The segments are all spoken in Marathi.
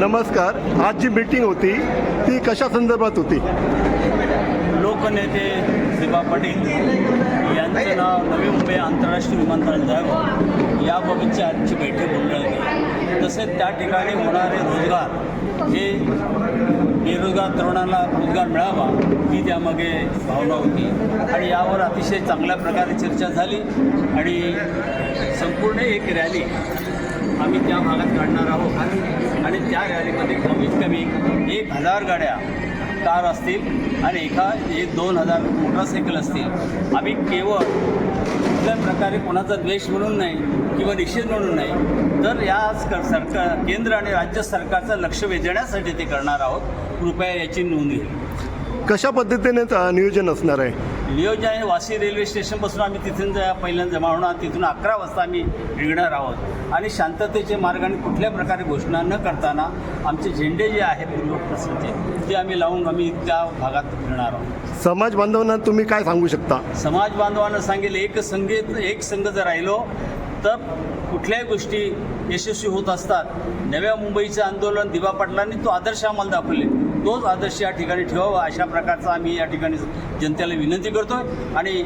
नमस्कार. आज जी मीटिंग होती ती कशा संदर्भात होती? लोकनेते दिबा पाटील यांचं नाव नवी मुंबई आंतरराष्ट्रीय विमानतळ जावं याबाबतची आजची बैठक बोलली तसेच त्या ठिकाणी होणारे रोजगार हे बेरोजगार तरुणांना रोजगार मिळावा ही त्यामागे भावना होती. आणि यावर अतिशय चांगल्या प्रकारे चर्चा झाली आणि संपूर्ण एक रॅली आम्ही त्या भागात काढणार आहोत. आणि रॅलीमध्ये कमीत कमी एक हजार गाड्या कार असतील आणि एका एक दोन हजार मोटरसायकल असतील. आम्ही केवळ कुठल्याही प्रकारे कोणाचा द्वेष म्हणून नाही किंवा निषेध म्हणून नाही तर या सरकार केंद्र आणि राज्य सरकारचं लक्ष वेधण्यासाठी ते करणार आहोत. कृपया याची नोंद घ्या. कशा पद्धतीने नियोजन असणार आहे? नियोजन आहे वाशी रेल्वे स्टेशनपासून आम्ही तिथून जा पहिल्यांदा जमा होणार तिथून अकरा वाजता आम्ही निघणार आहोत. आणि शांततेचे मार्गाने कुठल्या प्रकारे घोषणा न करताना आमचे झेंडे जे आहेत पूर्वप्रसचे ते आम्ही लावून आम्ही त्या भागात फिरणार आहोत. समाज बांधवांना तुम्ही काय सांगू शकता? समाज बांधवांना सांगेल एक संगीत एक संघ जर राहिलो तर कुठल्याही गोष्टी यशस्वी होत असतात. नव्या मुंबईचं आंदोलन दिबा पाटलांनी तो आदर्श आम्हाला दाखवले. तोच आदर्श या ठिकाणी ठेवावा. अशा प्रकारचा आम्ही या ठिकाणी जनतेला विनंती करतोय. आणि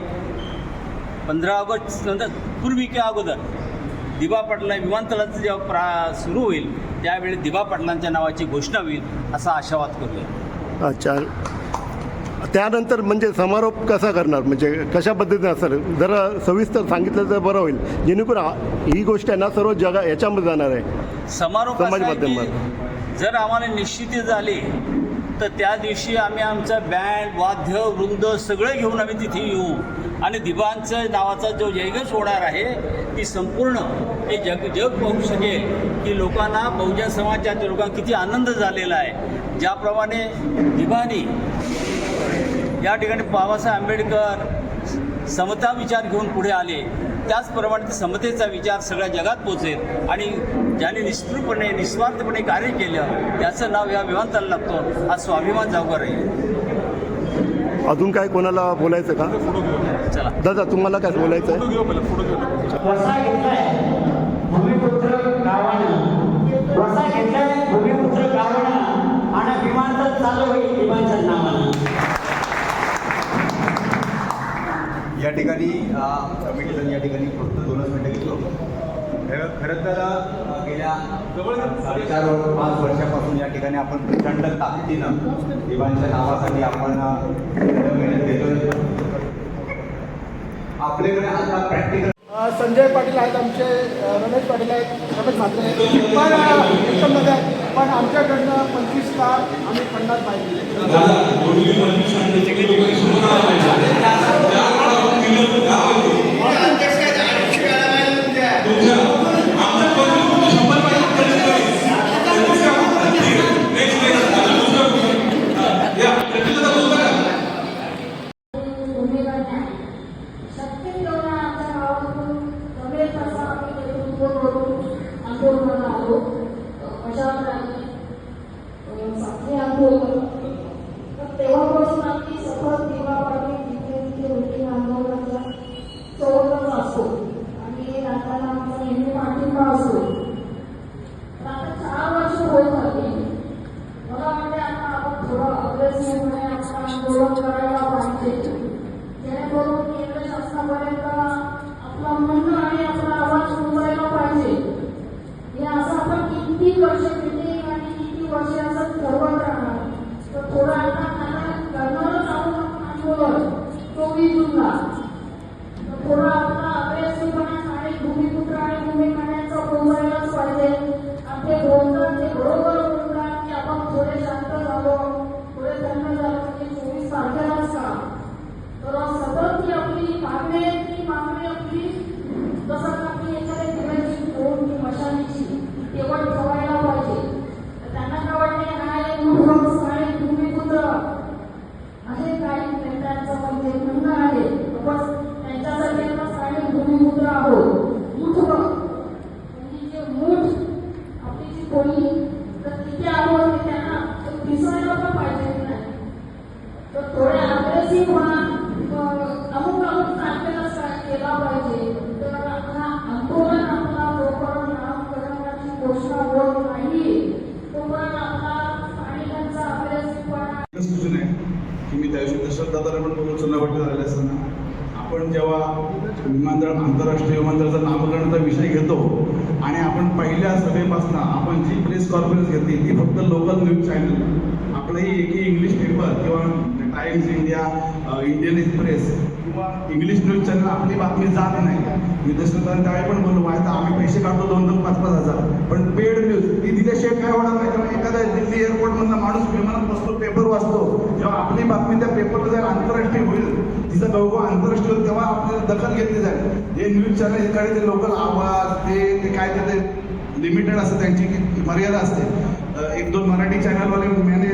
पंधरा ऑगस्ट नंतर पूर्वी की अगोदर दिबा पाटला विमानतळाचं जेव्हा प्रा सुरू होईल त्यावेळी दिबा पाटलांच्या नावाची घोषणा होईल असा आशावाद करूया अच्छा. त्यानंतर म्हणजे समारोप कसा करणार? म्हणजे कशा पद्धतीने असणार जरा सविस्तर सांगितलं तर बरं होईल. जेणेकरून हा- गोष्ट आहे ना सर्व जगा याच्यामध्ये जाणार आहे. समारोप समाज माध्यमात. जर आम्हाला निश्चिती झाली तर त्या दिवशी आम्ही आमचा बँड वाद्य वृंद सगळं घेऊन आम्ही तिथे येऊ. आणि दिवांचं नावाचा जो जयघोष होणार आहे ती संपूर्ण हे जग जग पाहू शकेल की लोकांना बहुजन समाजाच्या लोकांना किती आनंद झालेला आहे. ज्याप्रमाणे दिबानी या ठिकाणी बाबासाहेब आंबेडकर समता विचार घेऊन पुढे आले. त्याचप्रमाणे ते समतेचा विचार सगळ्या जगात पोचेल आणि ज्याने निष्ठुरपणे निस्वार्थपणे कार्य केलं त्याचं नाव या विमानतळाला लागतो. हा स्वाभिमान जावकर आहे. अजून काय कोणाला बोलायचं का? चला. दादा तुम्हाला काय बोलायचं आहे आणि विमानतळ चालू होईल नावानं ठिकाणी कमिटीला या ठिकाणी फक्त दोनच मिनटं घेतो खरं खरं तर गेल्या साडेचार पाच वर्षापासून या ठिकाणी आपण प्रचंड ताकदीनं दिवाणच्या नावासाठी आपण मेहनत घेतोय. आपल्याकडे आता प्रॅक्टिकल संजय पाटील आहेत आमचे रमेश पाटील आहेत रमेश म्हात्रे आहेत. पण आहेत. पण आमच्याकडनं पंचवीस लाख आम्ही पन्नास पाहिजे उमेदवार नाही शक्य तेवढा आमच्या गावातून जमेल तसा आम्ही नेतृत्व करून आंदोलनाला आलो अशा प्रकारे साखळी आंदोलन तर तेव्हापासून आम्ही सतत दिवा पाटील जिथे तिथे रुटीन आंदोलनाच्या सोबतच असतो आणि राष्ट्राला आमचा नेहमी पाठिंबा असतो तर आता चार वर्ष होत आली मला वाटते आता आपण थोडं अग्रेसिव्हपणे आपण आंदोलन करायला पाहिजे जेणेकरून केंद्र शासनापर्यंत आपलं म्हणणं आणि आपला आवाज पोहोचायला पाहिजे हे असं आपण किती वर्ष मिटिंग आणि किती वर्ष असं ठरवत राहणार तर थोडं आता आता करणारच आहोत आपण आंदोलन चोवीस जूनला तर थोडं आपला अग्रेसिव्हपणा आणि भूमिपुत्र आणि भूमिकांचा पोहोचायलाच पाहिजे आपले बोलतात ते बरोबर बोलतात की आपण थोडे शांत झालो थोडे थंड झालो म्हणजे चोवीस तारखेलाच का तर सतत ती आपली मागणी आहे ती मागणी आपली जसं आपली एखाद्या दिव्याची की मशालीची केवळ ठेवायला पाहिजे. तर त्यांना काय वाटते हा एक मूर्ख आणि असे काही नेत्यांचं म्हणजे म्हणणं आहे. बस त्यांच्यासाठी आता काही भूमिपुत्र आहोत. मूठ त्यांनी जे मूठ आपली जी कोणी तर तिथे आहोत त्यांना दिसायला पण पाहिजे की नाही. तर थोड्या अग्रेसिव्ह म्हणा चुनावटी झालेल्या असताना आपण जेव्हा विमानतळ आंतरराष्ट्रीय विमानतळाचा नामकरणाचा विषय घेतो आणि आपण पहिल्या सभेपासून आपण जी प्रेस कॉन्फरन्स घेतली ती फक्त लोकल न्यूज चॅनल आपलंही एकही इंग्लिश पेपर किंवा टाइम्स इंडिया इंडियन एक्सप्रेस किंवा इंग्लिश न्यूज चॅनल आपली बातमी जात नाही. मी तसं त्यावेळी पण बोललो आता आम्ही पैसे काढतो दोन दोन पाच पाच हजार. पण पेड न्यूज ती दिल्याशिवाय काय होणार नाही. त्यामुळे एखादा दिल्ली एअरपोर्टमधला माणूस विमानात बसतो पेपर वाचतो. जेव्हा आपली बातमी त्या पेपरला जर आंतरराष्ट्रीय होईल. तिचा गौरव आंतरराष्ट्रीय होईल तेव्हा आपल्याला दखल घेतली जाईल. हे न्यूज चॅनल इकडे ते लोकल आवाज ते ते काय ते लिमिटेड असतं त्यांची मर्यादा असते. एक दोन मराठी चॅनलवाले मॅने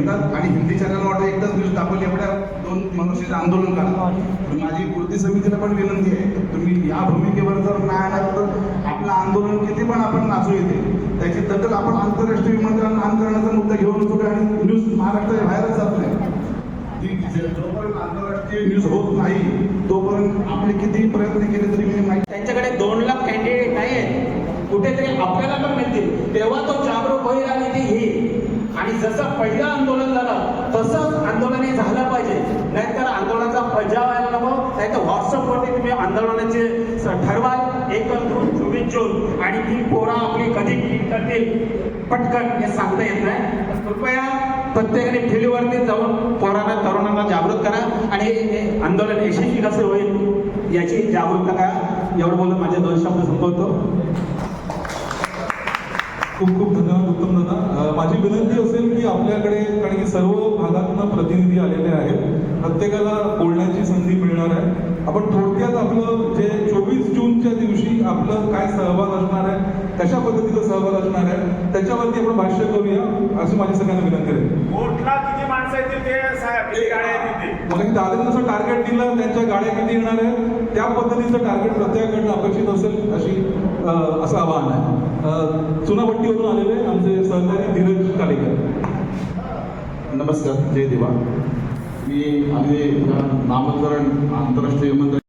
घेतात. आणि हिंदी चॅनलवाले एकदाच न्यूज दाखवली एवढ्या दोन मनुष्याचे आंदोलन करा माझी कृती समितीला पण विनंती आहे तुम्ही या भूमिकेवर जर नाही आलात तर आपलं आंदोलन किती पण आपण नाचू येते. त्याची दखल आपण आंतरराष्ट्रीय विमानतळांना आणण्याचा मुद्दा घेऊन पुढे आणि न्यूज महाराष्ट्राच्या बाहेरच जात नाही. जोपर्यंत आंतरराष्ट्रीय न्यूज होत नाही तोपर्यंत आपले कितीही प्रयत्न केले तरी मी माहिती त्यांच्याकडे दोन लाख कॅन्डिडेट नाही आहेत कुठेतरी आपल्याला पण मिळतील. तेव्हा तो जागरूक होईल आणि ते येईल. आणि जसं पहिलं आंदोलन झालं तसंच आंदोलन हे झालं पाहिजे. नाहीतर आंदोलनाचा प्रजा व्हायला नको नाहीतर व्हॉट्सअपवरती तुम्ही आंदोलनाचे ठरवाल एक चोवीस जून आणि ती पोरं आपली कधी क्लिक करतील पटकन हे सांगता येत नाही. कृपया प्रत्येकाने फिल्डवरती जाऊन पोरांना तरुणांना जागृत करा. आणि हे हे आंदोलन यशस्वी कसं होईल याची जागरूकता करा. एवढं बोलून माझे दोन शब्द संपवतो. खूप खूप धन्यवाद उत्तम दादा. माझी विनंती असेल की आपल्याकडे कारण की सर्व भागातून प्रतिनिधी आलेले आहेत प्रत्येकाला बोलण्याची संधी मिळणार आहे. आपण थोडक्यात आपलं जे चोवीस जूनच्या दिवशी आपलं काय सहभाग असणार आहे कशा पद्धतीचा सहभाग असणार आहे त्याच्यावरती आपण भाष्य करूया अशी माझी सगळ्यांना विनंती आहे. कोर्टला किती माणसं येतील ते जसं टार्गेट दिलं त्यांच्या गाड्या किती येणार आहे त्या पद्धतीचं टार्गेट प्रत्येकाकडनं अपेक्षित असेल अशी असं आवाहन आहे. चुनापट्टीवरून चुनाभट्टीवरून आलेले आमचे सहकारी धीरज कालेकर. नमस्कार जय देवा. मी आम्ही नामकरण आंतरराष्ट्रीय विमानतळ